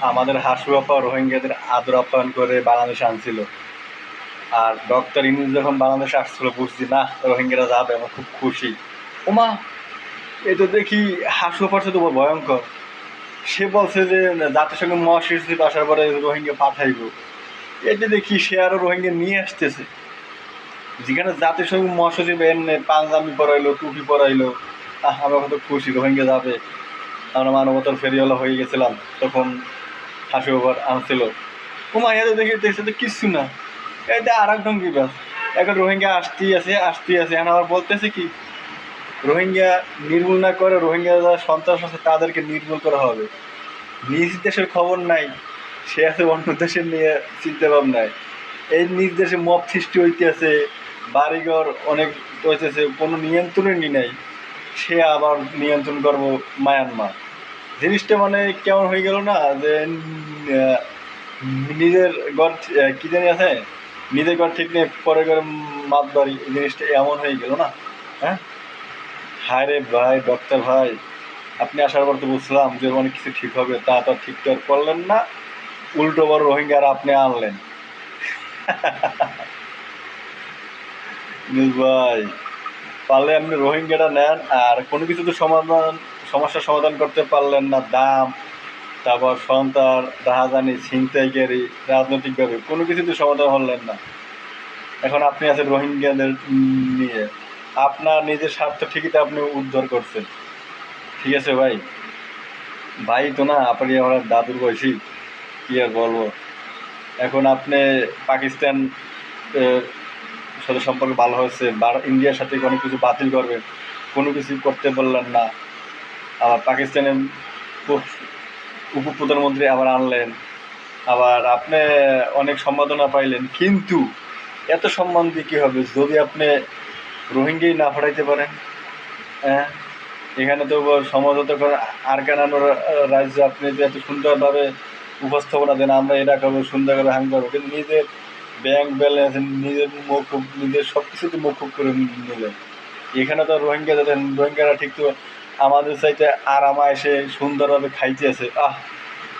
আমাদের হাসু আপা রোহিঙ্গাদের আদর আপ্যায়ন করে বাংলাদেশে আনছিল। আর ডক্টর ইনুস যখন বাংলাদেশে আসছিল বুঝছি না রোহিঙ্গারা যাবে আমার খুব খুশি। ওমা এ তো দেখি হাসু আপার সাথে ভয়ঙ্কর। সে বলছে যে জাতিসংঘ মহাসচিব আসার পরে রোহিঙ্গা পাঠাইব। এটা দেখি সে আরও রোহিঙ্গা নিয়ে আসতেছে। যেখানে জাতিসংঘ মহাসচিব এনে পাঞ্জাবি পরাইলো টুপি পরাইলো আহ, আমরা কত খুশি রোহিঙ্গা যাবে। আমরা মানবতার ফেরিওয়ালা হয়ে গেছিলাম। তখন হাসি ওভার আনছিল। ওমা এদের দেখে, দেখছে তো কিচ্ছু না। এটা আর এক ঢঙ্গি ব্যাস এখন রোহিঙ্গা আসতেই আছে আসতেই আছে। এখন আবার বলতেছে কি, রোহিঙ্গা নির্মূল না করে রোহিঙ্গা যারা সন্ত্রাস আছে, তাদেরকে নির্মূল করা হবে। নিজ দেশের খবর নাই, সে আছে অন্য দেশের নিয়ে চিন্তা ভাবনায়। এই নিজ দেশে মব সৃষ্টি হইতে আছে বাড়িঘর অনেক হইতেছে, কোনো নিয়ন্ত্রণই নাই। সে আবার নিয়ন্ত্রণ করব মায়ানমার। জিনিসটা মানে কেমন হয়ে গেল না, যে নিজের ঘর কি জানি আছে? নিজের ঘর ঠিক নেই পরে ঘরে বাড়ি এই জিনিসটা এমন হয়ে গেল না? হ্যাঁ? হায় রে ভাই ডক্টর ভাই, আপনি আসার পর তো বুঝলাম যে অনেক কিছু ঠিক হবে, তা তো ঠিক ঠাক করলেন না, উল্টো বড় রোহিঙ্গার আপনি আনলেন। নীল ভাই, পারলে আপনি রোহিঙ্গাটা নেন, আর কোনো কিছু তো সমাধান সমস্যার সমাধান করতে পারলেন না, দাম, তারপর সন্তান, রাহাজানি, ছিনতাইকারী, রাজনৈতিকভাবে কোনো কিছু তো সমাধান হলেন না। এখন আপনি আছেন রোহিঙ্গাদের নিয়ে। আপনার নিজের স্বার্থ ঠিকই তো আপনি উদ্ধার করছেন। ঠিক আছে ভাই? ভাই তো না, আপনি আমার দাদুর বয়সী, কী আর বলব? এখন আপনি পাকিস্তান সাথে সম্পর্ক ভালো হয়েছে ইন্ডিয়ার সাথে অনেক কিছু বাতিল করবেন, কোনো কিছু করতে বললেন না। আবার পাকিস্তানের উপ- উপপ্রধানমন্ত্রী আবার আনলেন। আবার আপনি অনেক সম্বোধনা পাইলেন, কিন্তু এত সম্মান দিয়ে কী হবে? যদি আপনি রোহিঙ্গাই না পাঠাইতে পারেন হ্যাঁ? এখানে তো সমঝোতা করে আর কেনানোর রাজ্য আপনি যে এত সুন্দরভাবে উপস্থাপনা দেন, আমরা এটা করব সুন্দর করে হাং করব? কিন্তু নিজের ব্যাংক ব্যালেন্স নিজের মৌকুব নিজের সব কিছুতে মৌকুব করে নিলেন। এখানে তো রোহিঙ্গা যাদের, রোহিঙ্গারা ঠিক তো আমাদের চাইতে আরামা এসে সুন্দরভাবে খাইতে আছে। আহ,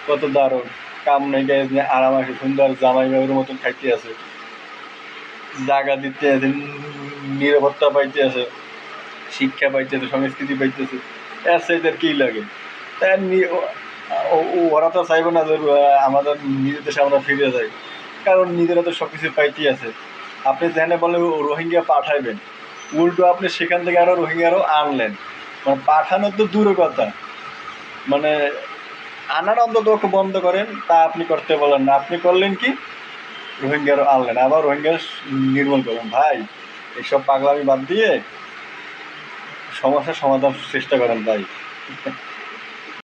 কত দারুণ। কাম নেই গ্যাস নিয়ে আরামা এসে সুন্দর জামাই বাবুর মতন খাইতে আছে। জায়গা দিতে আছে, নিরাপত্তা পাইতে আছে, শিক্ষা পাইতেছে সংস্কৃতি পাইতেছে এর চাইতে কী লাগে? ওরা তো চাইবে না যে আমাদের নিজের দেশে আমরা ফিরে যাই। কারণ নিজেরা তো সব কিছু পাইতেই আছে। আপনি যেখানে বলে রোহিঙ্গা পাঠাইবেন। উল্টো আপনি সেখান থেকে আরও রোহিঙ্গারও আনলেন। পাঠানোর তো দূরের কথা। মানে আনার অন্তত ওকে বন্ধ করেন, তা আপনি করতে বলেন না। আপনি করলেন কি? রোহিঙ্গার আনলেন। আবার রোহিঙ্গা নির্মূল করলেন। ভাই, এইসব পাগলামি বাদ দিয়ে সমস্যার সমাধান চেষ্টা করেন ভাই।